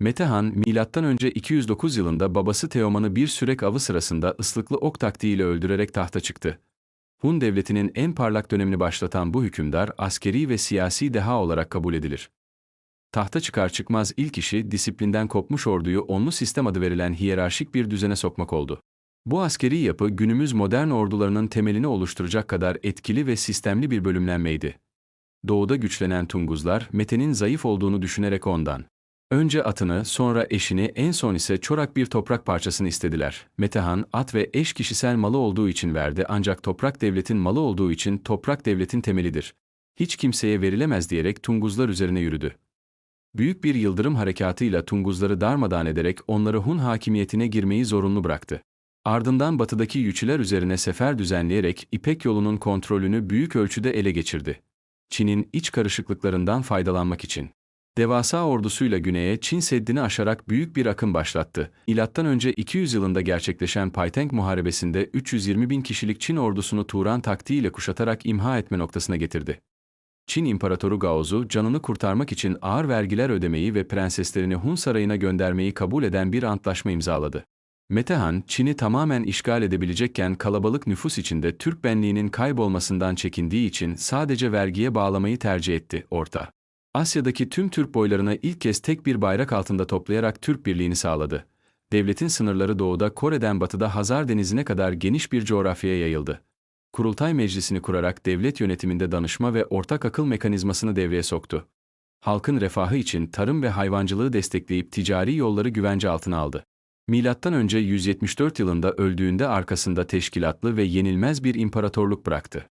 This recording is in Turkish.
Metehan, M.Ö. 209 yılında babası Teoman'ı bir sürek avı sırasında ıslıklı ok taktiğiyle öldürerek tahta çıktı. Hun devletinin en parlak dönemini başlatan bu hükümdar, askeri ve siyasi deha olarak kabul edilir. Tahta çıkar çıkmaz ilk işi, disiplinden kopmuş orduyu onlu sistem adı verilen hiyerarşik bir düzene sokmak oldu. Bu askeri yapı günümüz modern ordularının temelini oluşturacak kadar etkili ve sistemli bir bölümlenmeydi. Doğuda güçlenen Tunguzlar, Mete'nin zayıf olduğunu düşünerek ondan. Önce atını, sonra eşini, en son ise çorak bir toprak parçasını istediler. Metehan, at ve eş kişisel malı olduğu için verdi ancak toprak devletin malı olduğu için toprak devletin temelidir. Hiç kimseye verilemez diyerek Tunguzlar üzerine yürüdü. Büyük bir yıldırım harekatıyla Tunguzları darmadağın ederek onları Hun hakimiyetine girmeyi zorunlu bıraktı. Ardından batıdaki Yüçüler üzerine sefer düzenleyerek İpek yolunun kontrolünü büyük ölçüde ele geçirdi. Çin'in iç karışıklıklarından faydalanmak için. Devasa ordusuyla güneye Çin Seddi'ni aşarak büyük bir akın başlattı. İlattan önce 200 yılında gerçekleşen Payteng Muharebesi'nde 320 bin kişilik Çin ordusunu Turan taktiğiyle kuşatarak imha etme noktasına getirdi. Çin İmparatoru Gaozu, canını kurtarmak için ağır vergiler ödemeyi ve prenseslerini Hun sarayına göndermeyi kabul eden bir antlaşma imzaladı. Metehan, Çin'i tamamen işgal edebilecekken kalabalık nüfus içinde Türk benliğinin kaybolmasından çekindiği için sadece vergiye bağlamayı tercih etti, orta. Asya'daki tüm Türk boylarını ilk kez tek bir bayrak altında toplayarak Türk birliğini sağladı. Devletin sınırları doğuda Kore'den batıda Hazar Denizi'ne kadar geniş bir coğrafyaya yayıldı. Kurultay Meclisi'ni kurarak devlet yönetiminde danışma ve ortak akıl mekanizmasını devreye soktu. Halkın refahı için tarım ve hayvancılığı destekleyip ticari yolları güvence altına aldı. Milattan önce 174 yılında öldüğünde arkasında teşkilatlı ve yenilmez bir imparatorluk bıraktı.